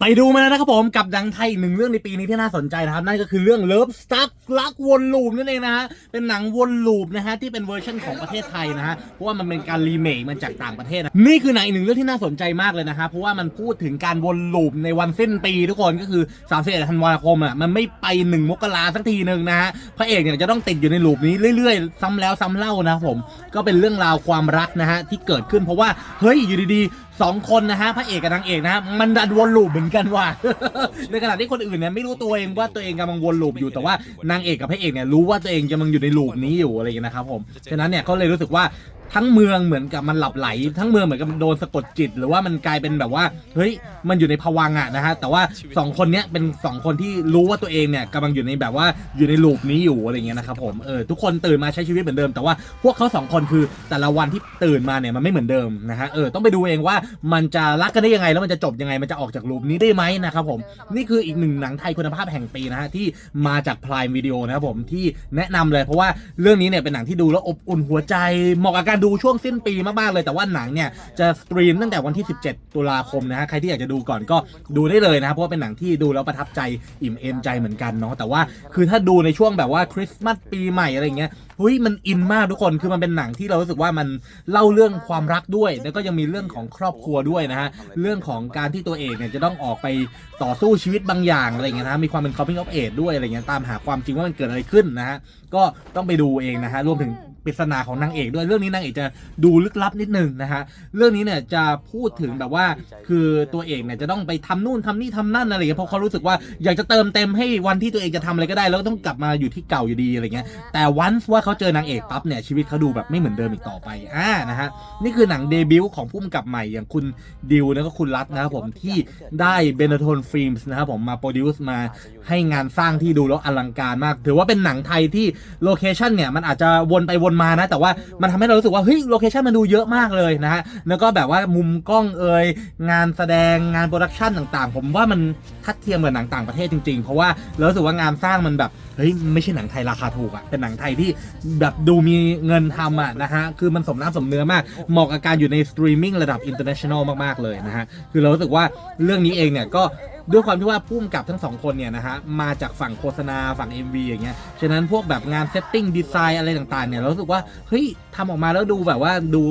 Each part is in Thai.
ไปดูมาแล้วนะครับผมกับหนังไทยอีกหนึ่งเรื่องในปีนี้ที่น่าสนใจนะครับ นั่นก็คือเรื่อง Love Stuck รักวนลูปนั่นเองนะฮะเป็นหนังวนลูปนะฮะที่เป็นเวอร์ชันของประเทศไทยนะฮะเพราะว่ามันเป็นการรีเมคมันจากต่างประเทศนะนี่คือหนังอีกหนึ่งเรื่องที่น่าสนใจมากเลยนะฮะเพราะว่ามันพูดถึงการวนลูปในวันสิ้นปีทุกคนก็คือ31ธันวาคมอะมันไม่ไปหนึ่งมกราสักทีหนึ่งนะฮะพระเอกเนี่ยจะต้องติดอยู่ในลูปนี้เรื่อย ๆ ซ้ำแล้วซ้ำเล่านะครับผมก็เป็นเรื่องราวความรักนะฮะที่เกิดขึ้นเพราะว่าเฮ้ยอยู่ดีๆ สองคนนะฮะพระเอกกับนางเอกนะฮะมันดันวนลูปเหมือนกันว่ะ ในขณะที่คนอื่นเนี่ยไม่รู้ตัวเองว่าตัวเองกำลังวนลูปอยู่แต่ว่านางเอกกับพระเอกเนี่ยรู้ว่าตัวเองกำลังอยู่ในลูปนี้อยู่อะไรอย่างเงี้ยนะครับผมฉะนั้นเนี่ยเขาเลยรู้สึกว่า ทั้งเมืองเหมือนกับมันหลับไหล ทั้งเมืองเหมือนกับโดนสะกดจิต หรือว่ามันกลายเป็นแบบว่าเฮ้ยมันอยู่ในภวังค์อะนะฮะแต่ว่าสองคนเนี้ยเป็นสองคนที่รู้ว่าตัวเองเนี่ยกำลังอยู่ในแบบว่าอยู่ในลูปนี้อยู่อะไรเงี้ยนะครับผมเออทุกคนตื่นมาใช้ชีวิตเหมือนเดิม แต่ว่าพวกเขาสองคนคือแต่ละวันที่ตื่นมาเนี่ยมันไม่เหมือนเดิมนะฮะเออต้องไปดูเองว่ามันจะรักกันได้ยังไงแล้วมันจะจบยังไงมันจะออกจากลูปนี้ได้ไหมนะครับผมนี่คืออีกหนึ่งหนังไทยคุณภาพแห่งปีนะฮะที่มาจาก Prime Video นะครับผมที่แนะนำเลยเพราะว่าเรื่องนี้เนี่ยเป็นหนังที่ดูแล้วอบอุ่นหัวใจเหมาะกับการดููช่วงสิ้นปีมากๆเลยแต่ว่าหนังเนี่ยจะสตรีมตั้งแต่วันที่ 17 ตุลาคมนะฮะใครที่อยากจะดูก่อนก็ดูได้เลยนะครับเพราะว่าเป็นหนังที่ดูแล้วประทับใจอิ่มเอมใจเหมือนกันเนาะแต่ว่าคือถ้าดูในช่วงแบบว่าคริสต์มาสปีใหม่อะไรเงี้ยเฮ้ยมันอินมากทุกคนคือมันเป็นหนังที่เรารู้สึกว่ามันเล่าเรื่องความรักด้วย แล้วก็ยังมีเรื่องของครอบครัวด้วยนะฮะเรื่องของการที่ตัวเอกเนี่ยจะต้องออกไปต่อสู้ชีวิตบางอย่างอะไรเงี้ยนะมีความเป็น coming of age ด้วยอะไรเงี้ยตามหาความจริงว่ามันเกิดอะไรขึ้นนะฮะก็ต้องไปดูเองนะฮะรวมถึง ปริศนาของนางเอกด้วยเรื่องนี้นางเอกจะดูลึกลับนิดนึงนะฮะเรื่องนี้เนี่ยจะพูดถึงแบบว่าคือตัวเอกเนี่ยจะต้องไปทำนู่นทำนี่ทำนั่นอะไรอย่างเงี้ยเพราะเขารู้สึกว่าอยากจะเติมเต็มให้วันที่ตัวเองจะทำอะไรก็ได้ แล้วก็ต้องกลับมาอยู่ที่เก่าอยู่ดีอะไรเงี้ยแต่วันว่าเขาเจอนางเอกปั๊บเนี่ยชีวิตเขาดูแบบไม่เหมือนเดิมอีกต่อไปอ่านะฮะนี่คือหนังเดบิวต์ของผู้กำกับใหม่อย่างคุณดิวแล้วก็คุณรัตนะครับผมที่ได้เบนโทนฟิล์มส์นะครับผมมาโปรดิวซ์มาให้งานสร้างที่ดูแล้วอลังการมาก ถือว่าเป็นหนังไทยที่โลเคชันเนี่ยมันอาจจะวนไปวนมานะ แต่ว่ามันทำให้เรารู้สึกว่าเฮ้ยโลเคชันมันดูเยอะมากเลยนะฮะแล้วก็แบบว่ามุมกล้องเอ่ยงานแสดงงานโปรดักชันต่างๆ ผมว่ามันทัดเทียมกับหนังต่างประเทศจริงๆ เพราะว่าเรารู้สึกว่างานสร้างมันแบบเฮ้ยไม่ใช่หนังไทยราคาถูกอะเป็นหนังไทยที่แบบดูมีเงินทำอะนะฮะคือมันสมน้ำสมเนื้อมากเหมาะกับการอยู่ในสตรีมมิ่งระดับอินเตอร์เนชั่นแนลมากๆเลยนะฮะคือเรารู้สึกว่าเรื่องนี้เองเนี่ยก็ ด้วยความที่ว่าพุ่มกับทั้งสองคนเนี่ยนะฮะมาจากฝั่งโฆษณาฝั่ง MV อย่างเงี้ยฉะนั้นพวกแบบงานเซตติ้งดีไซน์อะไรต่างๆเนี่ยเรารู้สึกว่าเฮ้ยทำออกมาแล้วดูแบบว่าดู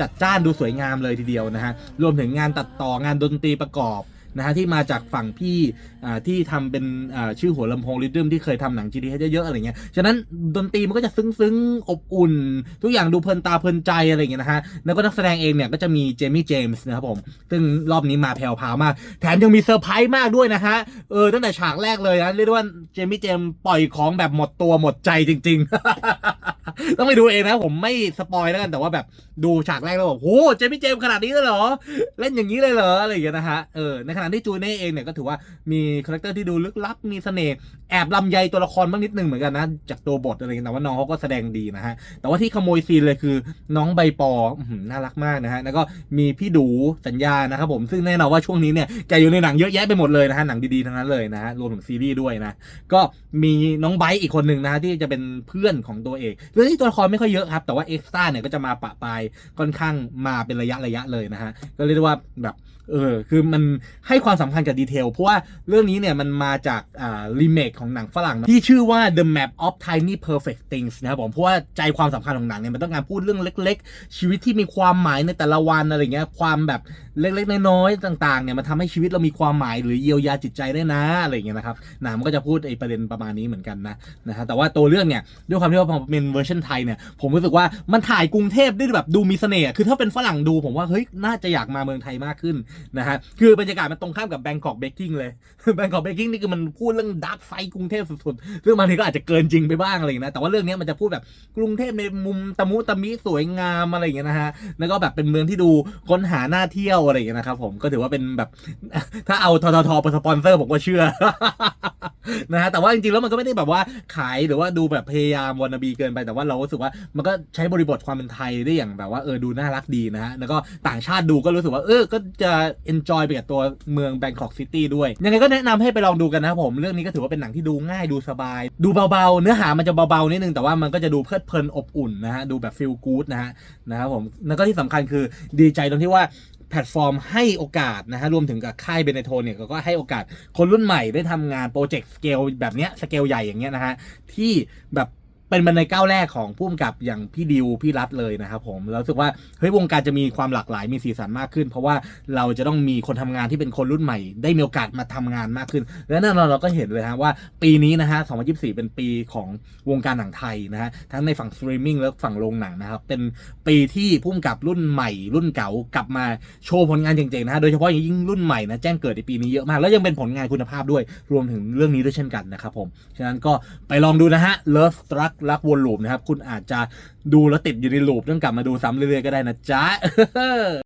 จัดจ้านดูสวยงามเลยทีเดียวนะฮะรวมถึงงานตัดต่องานดนตรีประกอบ นะฮะที่มาจากฝั่งพี่อ่าที่ทำเป็นอ่าชื่อหัวลำโพงริทึมที่เคยทำหนัง GDH เยอะๆอะไรเงี้ยฉะนั้นดนตรีมันก็จะซึ้งๆอบอุ่น ทุกอย่างดูเพลินตาเพลินใจอะไรเงี้ยนะฮะแล้วก็นักแสดงเองเนี่ยก็จะมีเจมี่เจมส์นะครับผมซึ่งรอบนี้มาแผ่วพาวมาก แถมยังมีเซอร์ไพรส์มากด้วยนะฮะเออตั้งแต่ฉากแรกเลยนะเรียกว่าเจมี่เจมส์ปล่อยของแบบหมดตัวหมดใจจริง ๆ ต้องไปดูเองนะผมไม่สปอยแล้วกันแต่ว่าแบบดูฉากแรกแล้วแบบโหเจมี่เจมขนาดนี้เลยเหรอ เล่นอย่างนี้เลยเหรออะไรอย่างเงี้ยนะฮะเออในขณะที่จูเน่เองเนี่ยก็ถือว่ามีคาแรคเตอร์ที่ดูลึกลับมีเสน่ห์แอบลำใยตัวละครบ้างนิดนึงเหมือนกันนะจากตัวบทอะไรเงี้ยแต่ว่าน้องเขาก็แสดงดีนะฮะแต่ว่าที่ขโมยซีนเลยคือน้องใบปอน่ารักมากนะฮะแล้วก็มีพี่ดูสัญญานะครับผมซึ่งแน่นอนว่าช่วงนี้เนี่ยแกอยู่ในหนังเยอะแยะไปหมดเลยนะฮะหนังดีๆทั้งนั้นเลยนะฮะรวมถึงซีรีส์ด้วยนะก็มีน้องไบร์อีกคนหนึ่งนะที่จะเป็นเพื่อนของตัวเอกเรื่องที่ตัวละครไม่ค่อยเยอะครับ แต่ว่าเอ็กซ์ต้าเนี่ยก็จะมาปะปายค่อนข้างมาเป็นระยะระยะเลยนะฮะ ก็เรียกได้ว่าแบบ เออคือมันให้ความสำคัญกับดีเทล เพราะว่าเรื่องนี้เนี่ยมันมาจากอ่ารีเมคของหนังฝรั่ง ที่ชื่อว่า The Map of Tiny Perfect Things นะครับผมเพราะว่าใจความสำคัญของหนังเนี่ยมันต้องการพูดเรื่องเล็ก ๆ ชีวิตที่มีความหมายในแต่ละวันอะไรเงี้ยความแบบเล็กๆน้อยๆต่างๆเนี่ยมันทำให้ชีวิตเรามีความหมายหรือเยียวยาจิตใจได้นะอะไรเงี้ยนะครับหนังมันก็จะพูดไอ้ประเด็นประมาณนี้เหมือนกันนะนะฮะแต่ว่าตัวเรื่องเนี่ยด้วยความที่ว่าพอเป็นเวอร์ชันไทยเนี่ยผมรู้สึกว่ามันถ่ายกรุงเทพได้แบบดูมีเสน่ห์คือถ้าเป็นฝรั่งดูผมว่าเฮ้ยน่าจะอยากมาเมืองไทยมากขึ้นนะฮะคือบรรยากาศมันตรงข้ามกับแบงกอกเบกกิ้งเลยแบงกอกเบกกิ้งนี่คือมันพูดเรื่องดักไฟกรุงเทพสุดๆซึ่งบางทีก็อาจจะเกินจริงไปบ้างอะไรอย่างนี้นะแต่ว่าเรื่องนี้มันจะพูดแบบกรุงเทพในมุมตะมุตะมิสวยงามอะไรอย่างเงี้ยนะฮะแล้วก็แบบเป็นเมืองที่ดูค้นหาหน้าเที่ยวอะไรอย่างเงี้ยนะครับผมก็ถือว่าเป็นแบบถ้าเอาทททเป็นสปอนเซอร์ผมก็เชื่อ นะฮะแต่ว่าจริงๆแล้วมันก็ไม่ได้แบบว่าขายหรือว่าดูแบบพยายามวานบีเกินไปแต่ว่าเรารู้สึกว่ามันก็ใช้บริบทความเป็นไทยได้อย่างแบบว่าเออดูน่ารักดีนะฮะแล้วก็ต่างชาติดูก็รู้สึกว่าเออก็จะ enjoy ไปกับตัวเมืองแบงกอกซิตี้ด้วย ยังไงก็แนะนำให้ไปลองดูกันนะครับผม เรื่องนี้ก็ถือว่าเป็นหนังที่ดูง่ายดูสบาย ดูเบาๆ เนื้อหามันจะเบาๆนิดนึงแต่ว่ามันก็จะดูเพลิดเพลินอบอุ่นนะฮะดูแบบ feel good นะฮะนะครับผมแล้วก็ที่สำคัญคือดีใจตรงที่ว่า พลตฟอร์มให้โอกาสนะฮะรวมถึงกับค่ายเบเนโทเนี่ยก็ให้โอกาสคนรุ่นใหม่ได้ทำงานโปรเจกต์สเกลแบบเนี้ยสเกลใหญ่อย่างเงี้ยนะฮะที่แบบ เป็นบันไดก้าวแรกของผู้กำกับอย่างพี่ดิวพี่รัฐเลยนะครับผมแล้วรู้สึกว่าเฮ้ยวงการจะมีความหลากหลายมีสีสันมากขึ้น เพราะว่าเราจะต้องมีคนทำงานที่เป็นคนรุ่นใหม่ ได้มีโอกาสมาทำงานมากขึ้น และแน่นอนเราก็เห็นเลยฮะว่าปีนี้นะฮะ2024 เป็นปีของวงการหนังไทยนะฮะทั้งในฝั่งสตรีมมิ่งและฝั่งโรงหนังนะครับเป็นปีที่พุ่มกับรุ่นใหม่ รุ่นเก่ากลับมาโชว์ผลงานเจ๋งๆนะฮะโดยเฉพาะอย่างยิ่งรุ่นใหม่นะแจ้งเกิดในปีนี้เยอะมาก แล้วยังเป็นผลงานคุณภาพด้วยรวมถึงเรื่องนี้ด้วยเช่นกันนะครับผมฉะนั้นก็ไปลองดูนะฮะ Love Struck รักวนลูปนะครับ คุณอาจจะดูแล้วติดอยู่ในลูปต้องกลับมาดูซ้ำเรื่อยๆก็ได้นะจ๊ะ